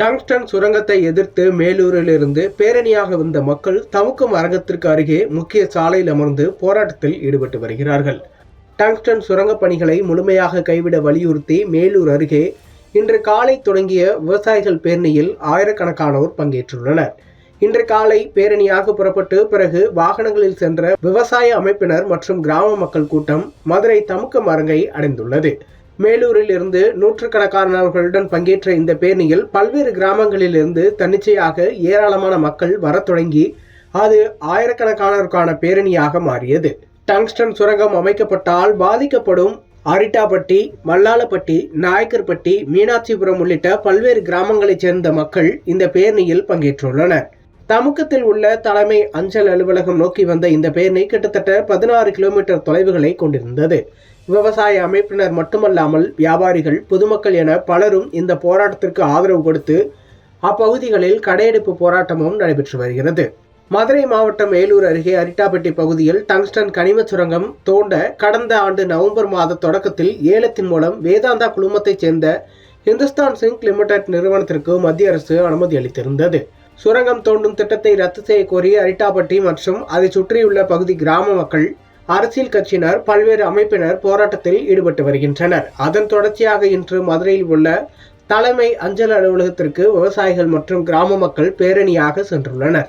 Tungsten சுரங்கத்தை எதிர்த்து மேலூரிலிருந்து பேரணியாக வந்த மக்கள் தமுக்கம் அரங்கத்திற்கு அருகே முக்கிய சாலையில் அமர்ந்து போராட்டத்தில் ஈடுபட்டு வருகிறார்கள். டங்ஸ்டன் சுரங்கப் பணிகளை முழுமையாக கைவிட வலியுறுத்தி மேலூர் அருகே இன்று காலை தொடங்கிய விவசாயிகள் பேரணியில் ஆயிரக்கணக்கானோர் பங்கேற்றுள்ளனர். இன்று காலை பேரணியாக புறப்பட்டு பிறகு வாகனங்களில் சென்ற விவசாய அமைப்பினர் மற்றும் கிராம மக்கள் கூட்டம் மதுரை தமுக்கம் அரங்கை அடைந்துள்ளது. மேலூரில் இருந்து நூற்றுக்கணக்கானவர்களுடன் பங்கேற்ற இந்த பேரணியில் பல்வேறு கிராமங்களில் இருந்து தன்னிச்சையாக ஏராளமான மக்கள் வரத் தொடங்கி அது ஆயிரக்கணக்கானோருக்கான பேரணியாக மாறியது. டங்ஸ்டன் சுரங்கம் அமைக்கப்பட்டால் பாதிக்கப்படும் அரிட்டாப்பட்டி மல்லாளப்பட்டி நாயக்கர்பட்டி மீனாட்சிபுரம் உள்ளிட்ட பல்வேறு கிராமங்களைச் சேர்ந்த மக்கள் இந்த பேரணியில் பங்கேற்றுள்ளனர். தமுக்கத்தில் உள்ள தலைமை அஞ்சல் அலுவலகம் நோக்கி வந்த இந்த பேரணி கிட்டத்தட்ட பதினாறு கிலோமீட்டர் தொலைவுகளை கொண்டிருந்தது. விவசாய அமைப்பினர் மட்டுமல்லாமல் வியாபாரிகள் பொதுமக்கள் என பலரும் இந்த போராட்டத்திற்கு ஆதரவு கொடுத்து அப்பகுதிகளில் கடையெடுப்பு போராட்டமும் நடைபெற்று வருகிறது. மதுரை மாவட்டம் மேலூர் அருகே அரிட்டாப்பட்டி பகுதியில் டங்ஸ்டன் கனிம சுரங்கம் தோண்ட கடந்த ஆண்டு நவம்பர் மாத தொடக்கத்தில் ஏலத்தின் மூலம் வேதாந்தா குழுமத்தைச் சேர்ந்த இந்துஸ்தான் சிங்க் லிமிடெட் நிறுவனத்திற்கு மத்திய அரசு அனுமதி அளித்திருந்தது. சுரங்கம் தோண்டும் திட்டத்தை ரத்து செய்யக்கோரி அரிட்டாப்பட்டி மற்றும் அதை சுற்றியுள்ள பகுதி கிராம மக்கள் அரசியல் கட்சியினர் பல்வேறு அமைப்பினர் போராட்டத்தில் ஈடுபட்டு வருகின்றனர். அதன் தொடர்ச்சியாக இன்று மதுரையில் உள்ள தலைமை அஞ்சல் அலுவலகத்திற்கு விவசாயிகள் மற்றும் கிராம மக்கள் பேரணியாக சென்றுள்ளனர்.